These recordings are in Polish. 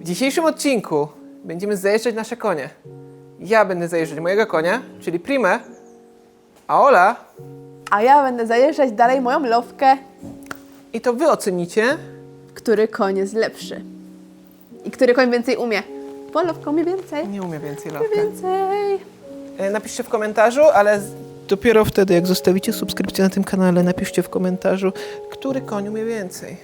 W dzisiejszym odcinku będziemy zajeżdżać nasze konie. Ja będę zajeżdżać mojego konia, czyli Primę, a Ola A ja będę zajeżdżać dalej moją lowkę, i to wy ocenicie. który koń jest lepszy. I który koń więcej umie. Bo lowka umie więcej. Nie umiem więcej lawkę. Więcej. E, Napiszcie w komentarzu, ale z- dopiero wtedy, jak zostawicie subskrypcję na tym kanale, napiszcie w komentarzu, który koń umie więcej.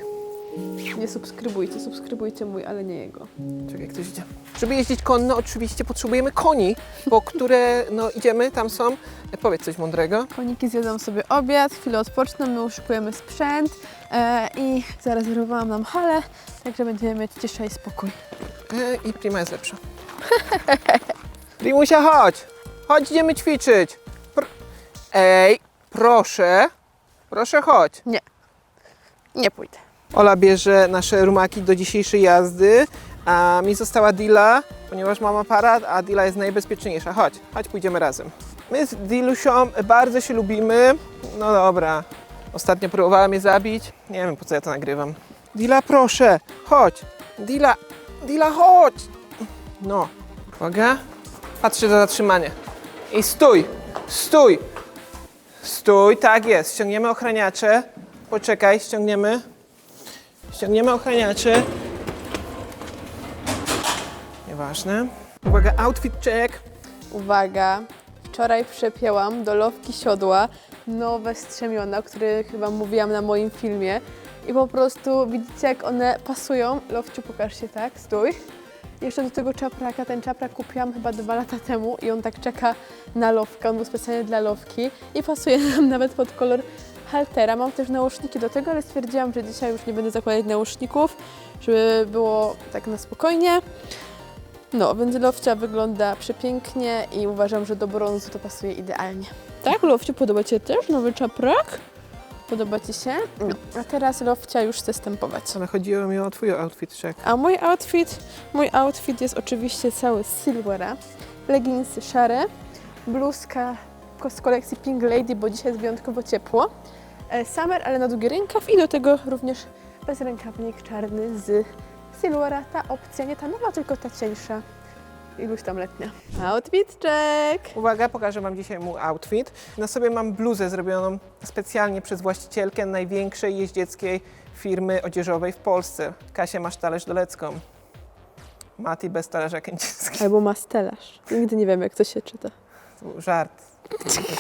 Nie subskrybujcie, subskrybujcie mój, ale nie jego. Czekaj, ktoś idzie. Żeby jeździć konno, oczywiście potrzebujemy koni, po które no, idziemy, tam są. E, Powiedz coś mądrego. Koniki zjedzą sobie obiad, chwilę odpoczną, my uszykujemy sprzęt e, i zarezerwowałam nam halę, także będziemy mieć ciszę i spokój. E, I Prima jest lepsza. Primusia, chodź! Chodź, idziemy ćwiczyć. Pr- Ej, proszę. Proszę, chodź. Nie pójdę. Ola bierze nasze rumaki do dzisiejszej jazdy, a mi została Dila, ponieważ mam aparat, a Dila jest najbezpieczniejsza. Chodź, chodź, pójdziemy razem. My z Dilusią bardzo się lubimy. No dobra, ostatnio próbowałem je zabić. Nie wiem, po co ja to nagrywam. Dila, proszę, chodź. Dila, Dila, chodź. No, uwaga. Patrzę za zatrzymanie. I stój, stój. Stój, tak jest. Ściągniemy ochraniacze. Poczekaj, ściągniemy. Ściągniemy ochraniacze. Nieważne. Uwaga, outfit check. Uwaga, wczoraj przepięłam do lowki siodła nowe strzemiona, o których chyba mówiłam na moim filmie. I po prostu widzicie, jak one pasują. Lowciu, pokaż się tak, stój. Jeszcze do tego czapraka, ten czaprak kupiłam chyba dwa lata temu i on tak czeka na lowkę, on był specjalnie dla lowki i pasuje nam nawet pod kolor haltera. Mam też nauszniki do tego, ale stwierdziłam, że dzisiaj już nie będę zakładać nauszników, żeby było tak na spokojnie. No, więc Lowcia wygląda przepięknie i uważam, że do brązu to pasuje idealnie. Tak, Lowciu, podoba Ci się też nowy czaprak? Podoba Ci się? No. A teraz Lowcia już chce stępować. Ale chodziło mi o twój outfit check. A mój outfit, mój outfit jest oczywiście cały z Silvera. Leginsy szare, bluzka z kolekcji Pink Lady, bo dzisiaj jest wyjątkowo ciepło. E, Summer, ale na długi rękaw i do tego również bezrękawnik czarny z Silvera. Ta opcja, nie ta nowa, tylko ta cieńsza. Iluś tam letnia. Outfit check! Uwaga, pokażę Wam dzisiaj mój outfit. Na sobie mam bluzę zrobioną specjalnie przez właścicielkę największej jeździeckiej firmy odzieżowej w Polsce. Kasię Masztalerz Dolecką. Mati bez talerza kędzierski. Albo mastelarz. Nigdy nie wiem, jak to się czyta. Żart.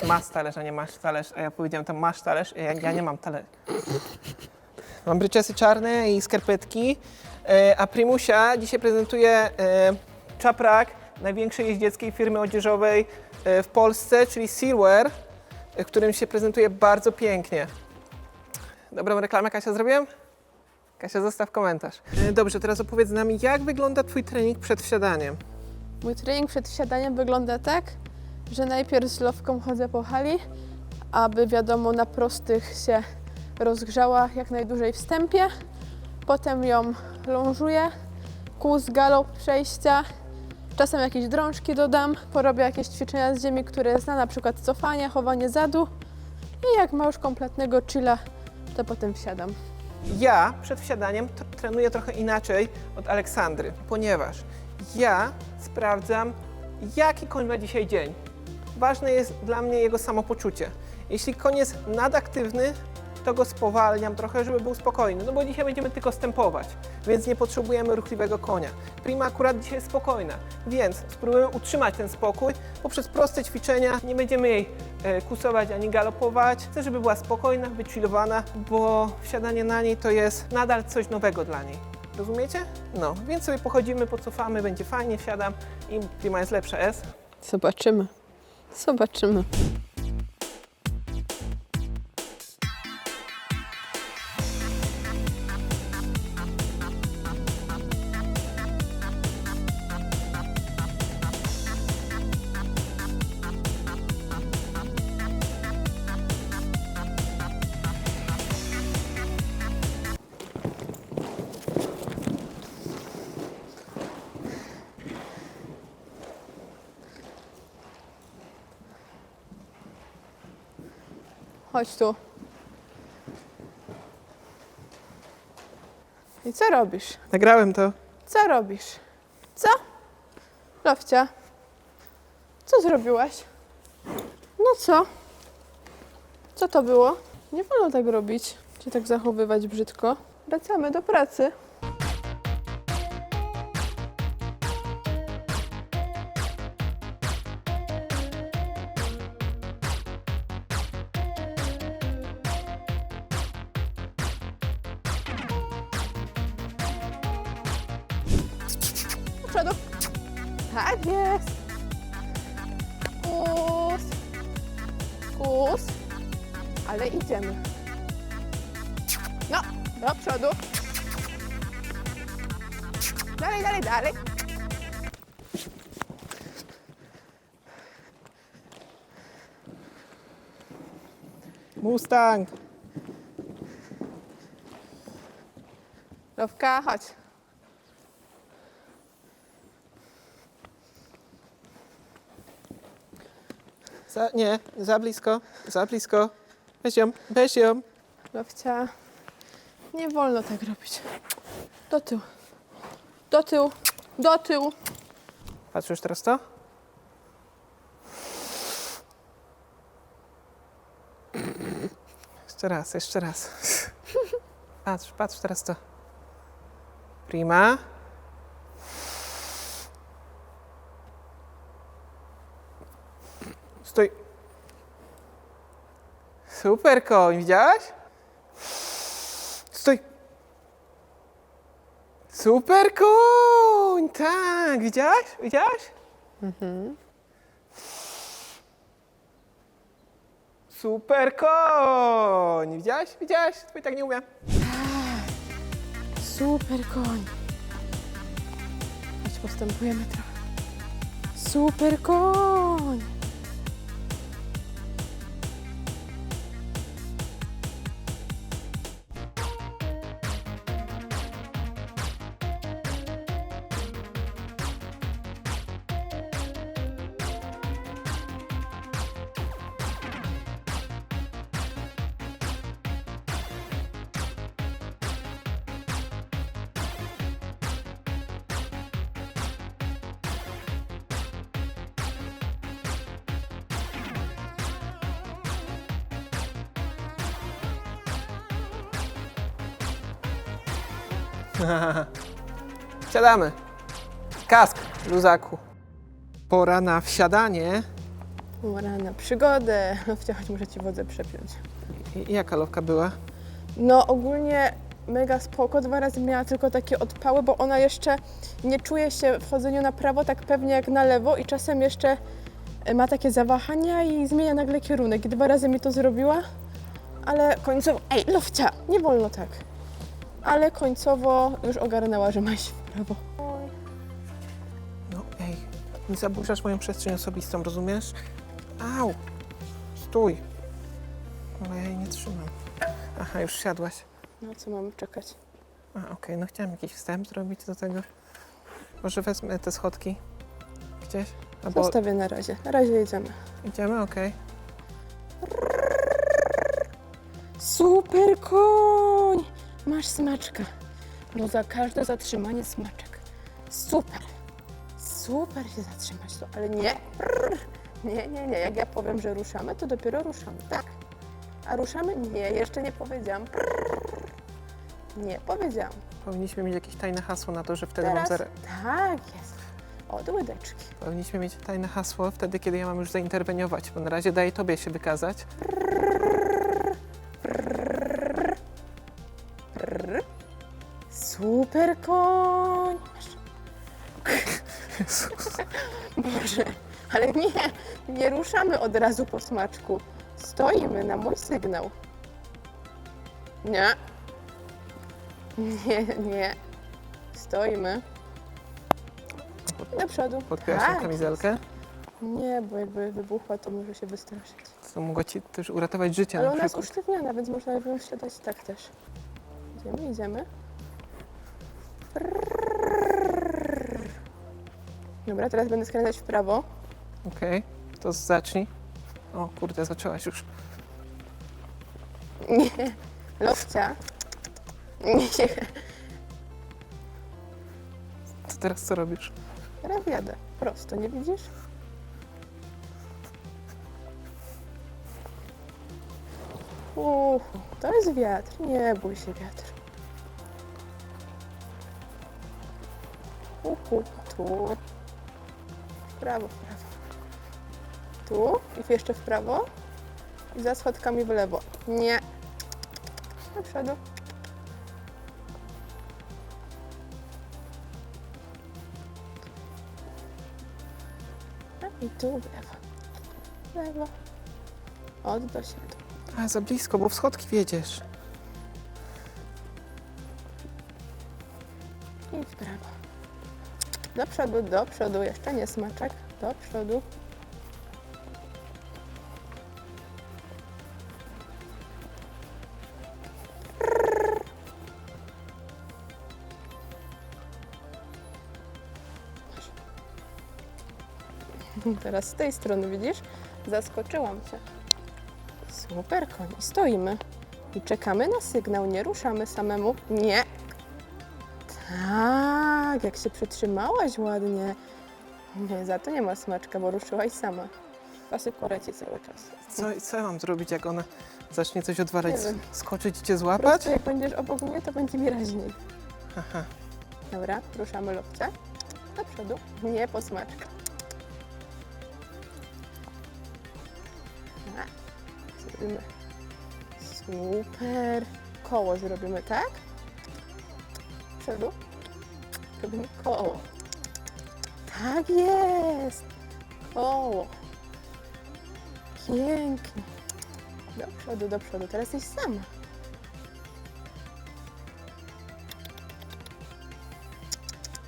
Masz talerz, a nie masz talerz. A ja powiedziałem tam masz talerz, a ja, ja nie mam talerz. Mam bryczesy czarne i skarpetki, e, a Primusia dzisiaj prezentuje e, czaprak największej jeździeckiej firmy odzieżowej e, w Polsce, czyli Silver, w którym się prezentuje bardzo pięknie. Dobrą reklamę Kasia zrobiłem? Kasia, zostaw komentarz. E, Dobrze, teraz opowiedz nam, jak wygląda Twój trening przed wsiadaniem? Mój trening przed wsiadaniem wygląda tak, że najpierw z lowką chodzę po hali, aby wiadomo na prostych się rozgrzała jak najdłużej wstępie. Potem ją lążuję, kóz, galop, przejścia. Czasem jakieś drążki dodam, porobię jakieś ćwiczenia z ziemi, które zna, na przykład cofanie, chowanie zadu. I jak ma już kompletnego chilla, to potem wsiadam. Ja przed wsiadaniem trenuję trochę inaczej od Aleksandry, ponieważ ja sprawdzam, jaki koń ma dzisiaj dzień. Ważne jest dla mnie jego samopoczucie. Jeśli koń jest nadaktywny, to go spowalniam trochę, żeby był spokojny, no bo dzisiaj będziemy tylko stępować, więc nie potrzebujemy ruchliwego konia. Prima akurat dzisiaj jest spokojna, więc spróbujemy utrzymać ten spokój poprzez proste ćwiczenia. Nie będziemy jej e, kusować ani galopować. Chcę, żeby była spokojna, wychillowana, bo wsiadanie na niej to jest nadal coś nowego dla niej. Rozumiecie? No, więc sobie pochodzimy, pocofamy, będzie fajnie, wsiadam i Prima jest lepsza S. Zobaczymy. Zobaczymy. Chodź tu. I co robisz? Nagrałem to. Co robisz? Co? Lofcia, co zrobiłaś? No co? Co to było? Nie wolno tak robić, się tak zachowywać brzydko. Wracamy do pracy. Kus. Ale idziemy. No, do przodu. Dalej, dalej, dalej. Mustang! Lowka, chodź. Za, nie, za blisko, za blisko. Weź ją, weź ją. Lowcia, nie wolno tak robić. Do tyłu. Do tyłu. Do tyłu. Patrz już teraz to. Jeszcze raz, jeszcze raz. Patrz, patrz teraz to. Prima. Stój. Super koń, widziałaś? Stój. Super koń! Tak, widziałaś? Widziałaś? Super koń! Widziałaś? Widziałaś? Twój tak nie umie. Super koń. Chodź, postępujemy trochę. Super koń. Wsiadamy. Kask, luzaku. Pora na wsiadanie. Pora na przygodę. Lofcia, chodź, muszę ci wodę przepiąć. I jaka lowka była? No ogólnie mega spoko. Dwa razy miała tylko takie odpały, bo ona jeszcze nie czuje się w chodzeniu na prawo tak pewnie jak na lewo i czasem jeszcze e, ma takie zawahania i zmienia nagle kierunek. I dwa razy mi to zrobiła, ale końcowo... Ej, Lofcia, nie wolno tak. Ale końcowo już ogarnęła, że ma iść w prawo. No ej, nie zaburzasz moją przestrzeń osobistą, rozumiesz? Au! Stój. Ale ja jej nie trzymam. Aha, już siadłaś. No co mamy czekać? A, okej, no chciałam jakiś wstęp zrobić do tego. Może wezmę te schodki gdzieś? Albo Zostawię na razie. Na razie jedziemy. idziemy, okej. Super koń! Masz smaczka. No za każde zatrzymanie smaczek. Super. Super się zatrzymać, to, ale nie. Nie, nie, nie. Jak ja powiem, że ruszamy, to dopiero ruszamy, tak? A ruszamy? Nie, jeszcze nie powiedziałam. Nie, powiedziałam. Powinniśmy mieć jakieś tajne hasło na to, że wtedy mam Teraz zare... tak jest. Od łydeczki. Powinniśmy mieć tajne hasło wtedy, kiedy ja mam już zainterweniować, bo na razie daję tobie się wykazać. Koń! Boże, ale nie, nie ruszamy od razu po smaczku. Stoimy na mój sygnał. Nie. Nie, nie. Stoimy. Do przodu. Podpięłaś tę Tak. kamizelkę, Nie, bo jakby wybuchła, to może się wystraszyć. co mogło ci też uratować życie Ale na ona jest przykład. usztywniona, więc można ją wsiadać tak też. Idziemy, idziemy. Dobra, teraz będę skręcać w prawo. Okej, to zacznij. O kurde, zaczęłaś już. Nie, lofcia. Nie. teraz co robisz? Teraz jadę. Prosto, nie widzisz? Uuu, to jest wiatr. Nie bój się wiatr. Uhu, tu. W prawo, w prawo. Tu i jeszcze w prawo. I za schodkami w lewo. Nie. Do przodu. I tu w lewo. W lewo. Od do siadu. A, za blisko, bo w schodki wiedziesz. I w prawo. Do przodu, do przodu. Jeszcze nie smaczek. Do przodu. Teraz z tej strony, widzisz? Zaskoczyłam cię. Super, koń. Stoimy. I czekamy na sygnał. Nie ruszamy samemu. Nie. Tak, jak się przytrzymałaś ładnie. Nie, za to nie ma smaczka, bo ruszyłaś sama. Pasy koreci cały czas. Co, co ja mam zrobić, jak ona zacznie coś odwalać? Nie wiem. Skoczyć i cię Po złapać? prostu jak będziesz obok mnie, to będzie mi raźniej. Aha. Dobra, ruszamy lobce. Do przodu. Nie po smaczka. Tak. Zrobimy. Super. Koło zrobimy, tak? Do przodu. Robimy koło. Tak jest. Koło. Pięknie. Do przodu, do przodu. Teraz jesteś sama.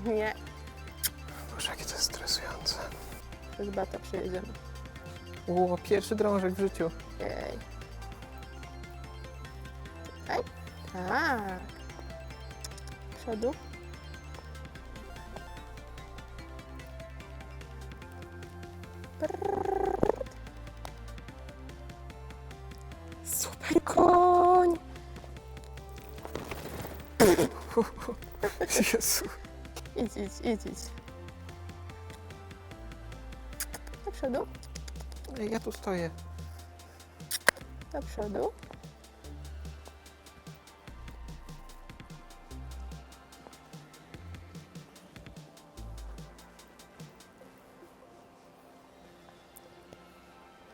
Nie. Boże, jakie to jest stresujące. Przez bata przyjedziemy. Ło, pierwszy drążek w życiu. Jej. Czekaj. Tak. Przodu. Super koń. Jezu. Idź, idź, idź, idź. Do przodu, Ja tu stoję. do przodu.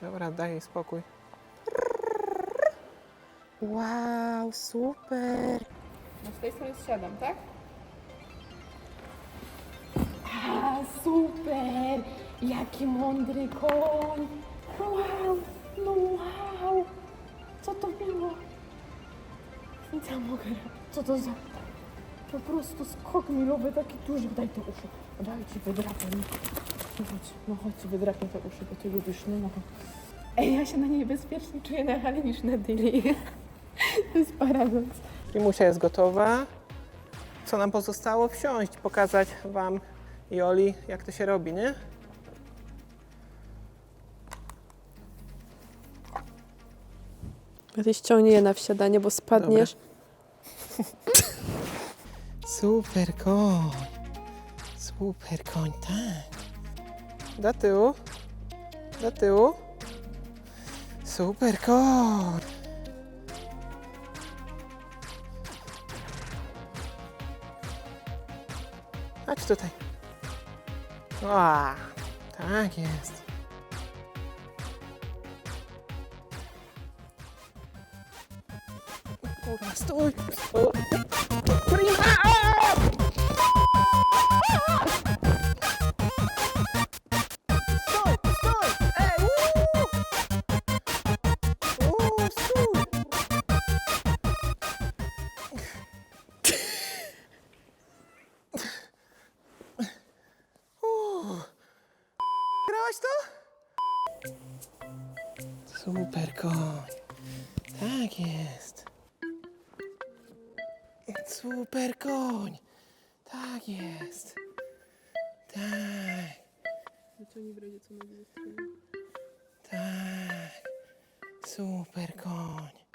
Dobra, daj jej spokój. Wow, super. No z tej strony zsiadam, tak? A, super! Jaki mądry koń! Wow! No wow! Co to było? Co mogę robić? Co to za... Po prostu skok milowy taki duży. Daj te uszy. Daj ci wydrapę. No chodź, no chodź wydrapę te uszy, bo ty lubisz, no no. Ej, ja się na niej bezpiecznie czuję na hali niż na Dilly. To jest paradoks. Primusia jest gotowa. Co nam pozostało? Wsiąść, pokazać Wam i Oli, jak to się robi, nie? Ty ściągnij je na wsiadanie, bo spadniesz. Super koń. Super koń, tak. Do tyłu. Do tyłu. Super koń. Chodź tutaj. O, tak jest. Kurwa, stój! stój. Prima! Grałaś to? Super koń. Tak jest. Super koń. Tak jest. Tak. Tak. Super koń.